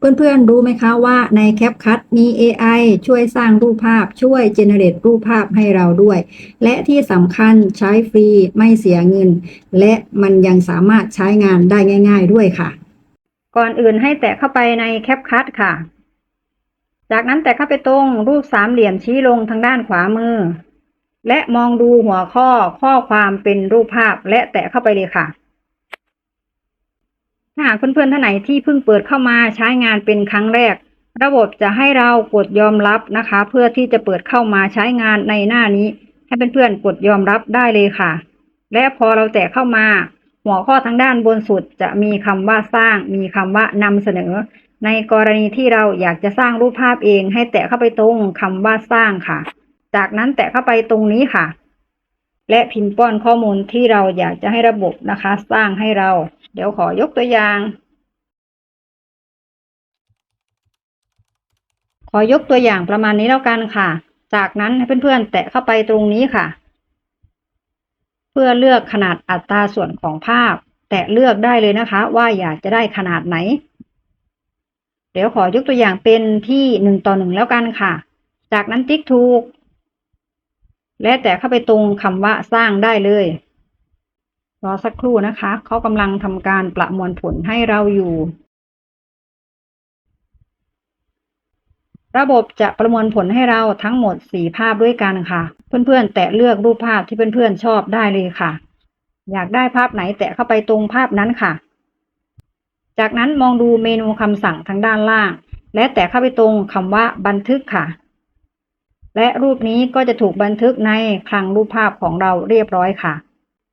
เพื่อนๆรู้ไหมคะว่าใน CapCut มี AI ช่วยสร้างรูปภาพช่วยเจเนเรตรูปภาพให้เราด้วย และที่สำคัญใช้ฟรีไม่เสียเงิน และมันยังสามารถใช้งานได้ง่าย ๆด้วยค่ะ ก่อนอื่นให้แตะเข้าไปใน CapCut ค่ะ จากนั้นแตะเข้าไปตรงรูปสามเหลี่ยมชี้ลงทางด้านขวามือ และมองดูหัวข้อข้อความเป็นรูปภาพและแตะเข้าไปเลยค่ะ ถ้าหากเพื่อนๆท่านไหนที่เพิ่งเปิดเข้ามาใช้งานเป็นครั้งแรก ระบบจะให้เรากดยอมรับนะคะ เพื่อที่จะเปิดเข้ามาใช้งานในหน้านี้ ให้เพื่อนๆกดยอมรับได้เลยค่ะ และพอเราแตะเข้ามา หัวข้อทางด้านบนสุดจะมีคำว่าสร้าง มีคำว่านำเสนอ ในกรณีที่เราอยากจะสร้างรูปภาพเอง ให้แตะเข้าไปตรงคำว่าสร้างค่ะ จากนั้นแตะเข้าไปตรงนี้ค่ะ และพิมพ์ป้อนข้อมูลที่เราอยากจะให้ระบบนะคะ สร้างให้เรา เดี๋ยวขอยกตัวอย่าง ขอยกตัวอย่างประมาณนี้แล้วกันค่ะ จากนั้นให้เพื่อนๆ แตะเข้าไปตรงนี้ค่ะ เพื่อเลือกขนาดอัตราส่วนของภาพ แตะเลือกได้เลยนะคะ ว่าอยากจะได้ขนาดไหน เดี๋ยวขอยกตัวอย่างเป็นที่หนึ่งต่อหนึ่งแล้วกันค่ะ จากนั้นติ๊กถูก และแตะเข้าไปตรงคำว่าสร้างได้เลย รอสักครู่นะคะ เขากำลังทำการประมวลผลให้เราอยู่ ระบบจะประมวลผลให้เราทั้งหมดสี่ภาพด้วยกันค่ะ เพื่อนๆ แตะเลือกรูปภาพที่เพื่อนๆ ชอบได้เลยค่ะ อยากได้ภาพไหนแตะเข้าไปตรงภาพนั้นค่ะ จากนั้นมองดูเมนูคำสั่งทางด้านล่าง และแตะเข้าไปตรงคำว่าบันทึกค่ะ และรูปนี้ก็จะถูกบันทึกในคลังรูปภาพของเราเรียบร้อยค่ะ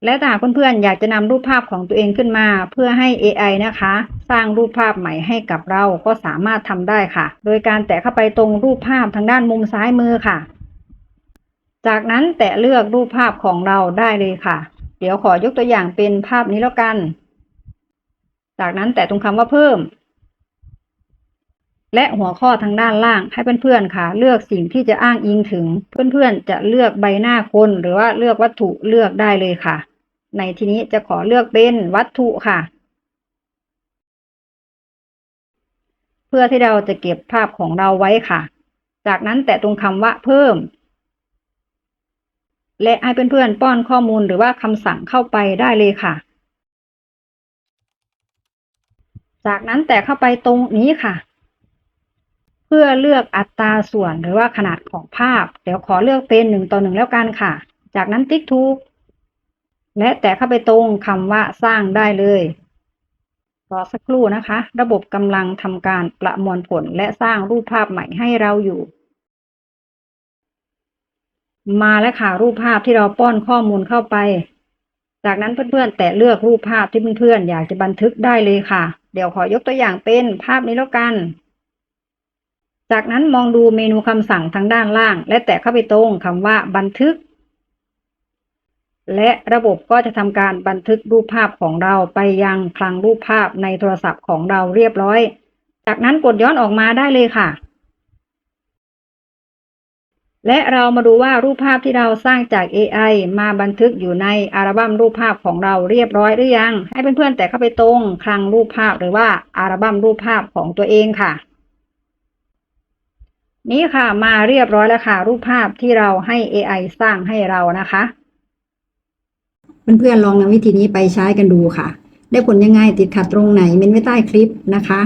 และถ้าหากเพื่อนๆอยากจะนำรูปภาพของตัวเองขึ้นมา เพื่อให้ AI นะคะ สร้างรูปภาพใหม่ให้กับเราก็สามารถทำได้ค่ะ โดยการแตะเข้าไปตรงรูปภาพทางด้านมุมซ้ายมือค่ะ จากนั้นแตะเลือกรูปภาพของเราได้เลยค่ะ เดี๋ยวขอยกตัวอย่างเป็นภาพนี้แล้วกัน จากนั้นแตะตรงคำว่าเพิ่ม และหัวข้อทางด้านล่างให้เพื่อนๆค่ะ เลือกสิ่งที่จะอ้างอิงถึง เพื่อนๆจะเลือกใบหน้าคนหรือว่าเลือกวัตถุเลือกได้เลยค่ะ ในที่นี้จะขอเลือกเป็นวัตถุค่ะ เพื่อที่เราจะเก็บภาพของเราไว้ค่ะ จากนั้นแตะตรงคำว่าเพิ่ม และให้เพื่อนๆป้อนข้อมูลหรือว่าคำสั่งเข้าไปได้เลยค่ะ จากนั้นแตะเข้าไปตรงนี้ค่ะ เพื่อเลือกอัตราส่วนหรือว่าขนาดของภาพ เดี๋ยวขอเลือกเป็นหนึ่งต่อหนึ่งแล้วกันค่ะ จากนั้นติ๊กถูก และแตะเข้าไปตรงคำว่าสร้างได้เลยรอสักครู่นะคะ ระบบกำลังทำการประมวลผลและสร้างรูปภาพใหม่ให้เราอยู่ มาแล้วค่ะรูปภาพที่เราป้อนข้อมูลเข้าไป จากนั้นเพื่อนๆ แตะเลือกรูปภาพที่เพื่อนๆอยากจะบันทึกได้เลยค่ะ เดี๋ยวขอยกตัวอย่างเป็นภาพนี้แล้วกัน จากนั้นมองดูเมนูคำสั่งทางด้านล่าง และแตะเข้าไปตรงคำว่าบันทึก และระบบก็จะทำการบันทึกรูปภาพของเราไปยังคลังรูปภาพในโทรศัพท์ของเราเรียบร้อย จากนั้นกดย้อนออกมาได้เลยค่ะ และเรามาดูว่ารูปภาพที่เราสร้างจาก AI มาบันทึกอยู่ในอัลบั้มรูปภาพของเราเรียบร้อยหรือยัง ให้เพื่อนๆแตะเข้าไปตรงคลังรูปภาพหรือว่าอัลบั้มรูปภาพของตัวเองค่ะ นี่ค่ะมาเรียบร้อยแล้วค่ะ รูปภาพที่เราให้ AI สร้างให้เรานะคะ เพื่อนๆลองนำวิธีนี้ไปใช้กันดูค่ะ ได้ผลยังไงติดขัดตรงไหนเม้นไว้ใต้คลิปนะคะ